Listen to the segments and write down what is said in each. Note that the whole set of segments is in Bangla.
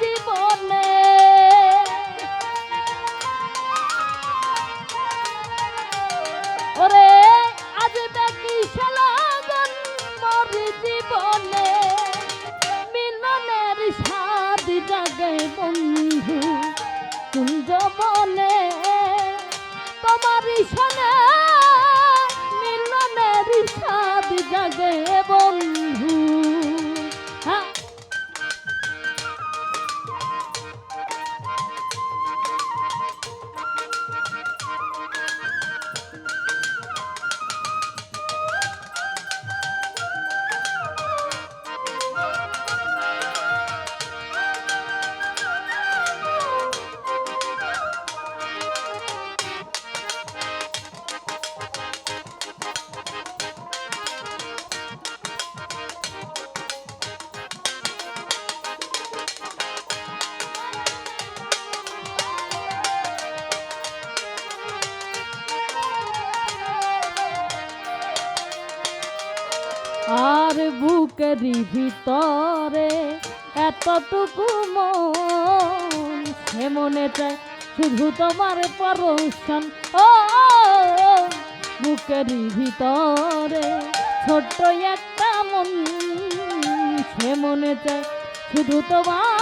জীবনে। ওরে, আজ দেখি লাগন মোর জীবনে মিলনের স্বাদ জাগে বন্ধু। কুঞ্জ মনে তোমার সনে আর বুকের ভিতরে এতটুকু মন সে মনে চায় শুধু তোমার পরশন। ও বুকের ভিতরে ছোট্ট একটা মন সে মনে চায় শুধু তোমার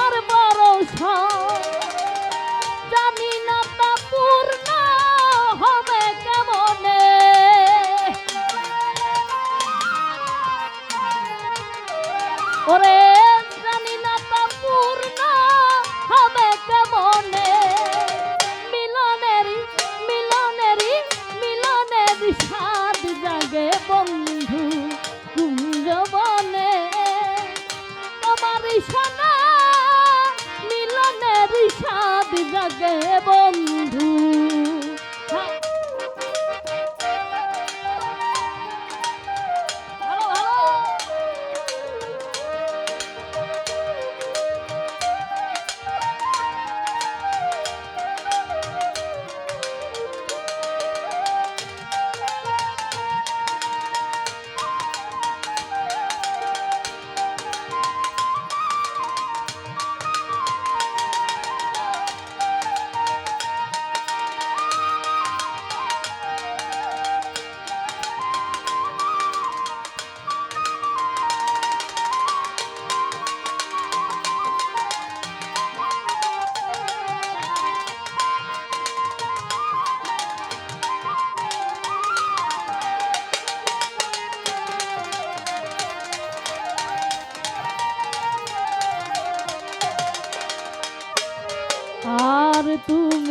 ওরে জানি না তা পূর্ণ হবে কেমনে? মিলনেরই মিলনেরই মিলনের স্বাদ জাগে বন্ধু কুঞ্জবনে তোমার সোনা, মিলনের স্বাদ জাগে বন্ধু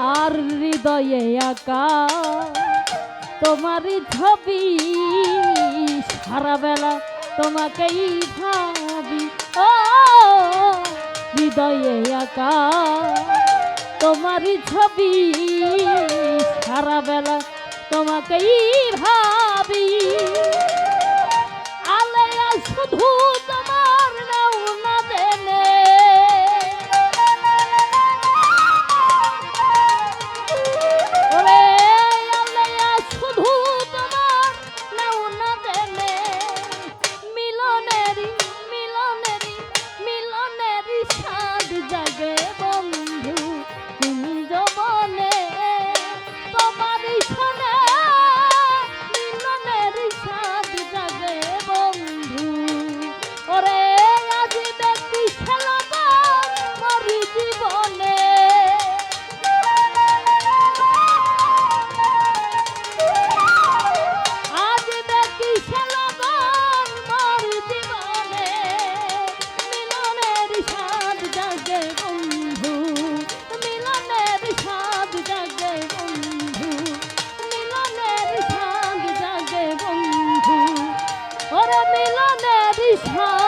আর হৃদয়ে আঁকা। তোমারই ছবি সারা বেলা তোমাকেই ভাবি। ও, হৃদয়ে আঁকা। তোমারই ছবি সারা বেলা তোমাকেই ভাবি। সারা